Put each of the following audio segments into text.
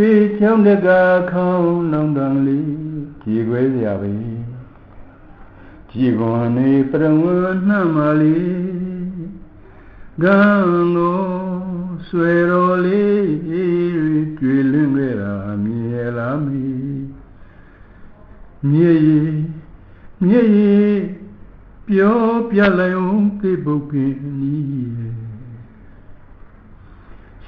ရွှေချောင်းတကခေါင်းနောင်တန်လေးကြည်ခွဲစရာပဲကြည်ကွန်နေပရဝနှမလေးကံကိုဆွေတော်လေးကြွေလင်းခဲ့တာမြည်လားမီမြည်ရည်မြည်ရည်ပြောပြလိုက်အောင်သိပုတ်ကင်းနီး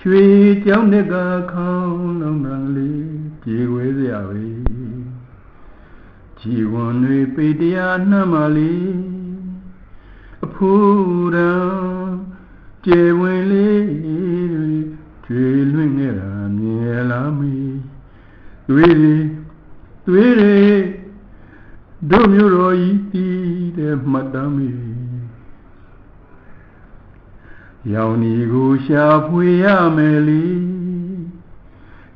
ရွှေကြောင်းတဲ့ကခေါင်းလောင်းတန်လေးကြေဝဲစရာပဲကြည်ဝန်တွေပေတရားနှမ်းပါလေအဖို့ရန်ကျေဝင်လေးတွေကျွေလွင့်နေတာမြင်လားမေးသွေးတွေသွေးတွေတို့မျိုးတော်ဤတည်တဲ့မှတ်တမ်းမေး ရောင်ဒီကိုရှာဖွေရမယ်လေ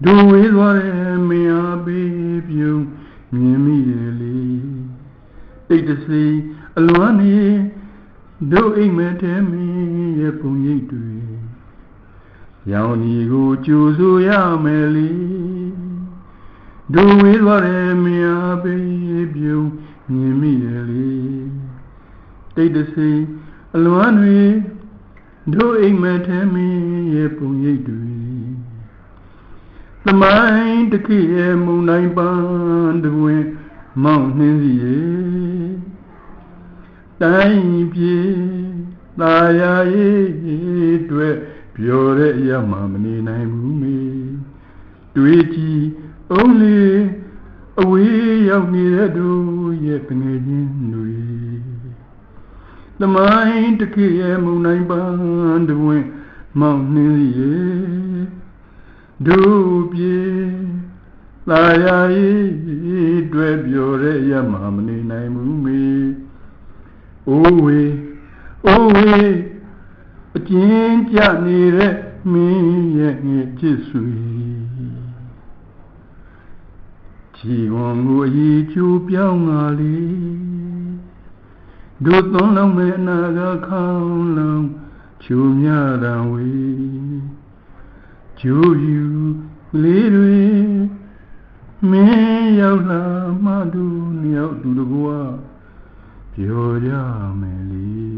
ဒူဝေးသွားတဲ့မင်းအားပေးပြုံမြင်မိတယ်လေတိတ်တစီအလွမ်းနေတို့အိမ်မထဲမင်းရဲ့ပုံရိပ်တွေရောင်ဒီကိုကြိုဆိုရမယ်လေဒူဝေးသွားတဲ့မင်းအားပေးပြုံမြင်မိတယ်လေတိတ်တစီအလွမ်းတွေ တို့အိမ်မထဲမင်းရဲ့ပုံရိပ်တွေသမိုင်းတခိရဲ့မုန်တိုင်းပန်းတွင်မောင်းနှင်းစီရဲ့တိုင်းပြေသာယာရေးတွေ့ပြောတဲ့အရာမှမနေနိုင်ဘူးမေတွေးကြည့်အောင်လေအဝေးရောက်နေတဲ့တို့ရဲ့ငွေချင်းတွေသ မိုင်းတခေရဲ့မုန်တိုင်းပန်းတွင်မောင်နှင်းရေဒုပြေလာယာဤတွေ့ပြောတဲ့ရမမနေနိုင်ဘူးမေအိုးဝေအိုးဝေအကျဉ်းကြနေတဲ့မင်းရဲ့ငယ်ချစ်ဆွေချီဝန်ကိုအည်ကျိုးပြောင်းလာလေ ဒုသွန်လုံးမေအနာကခေါင်းလုံးချူမြတံဝေကျိုးယူလေးတွေမင်းရောက်လာမှတူနှစ်ယောက်တူတကွာပြောကြမယ်လေ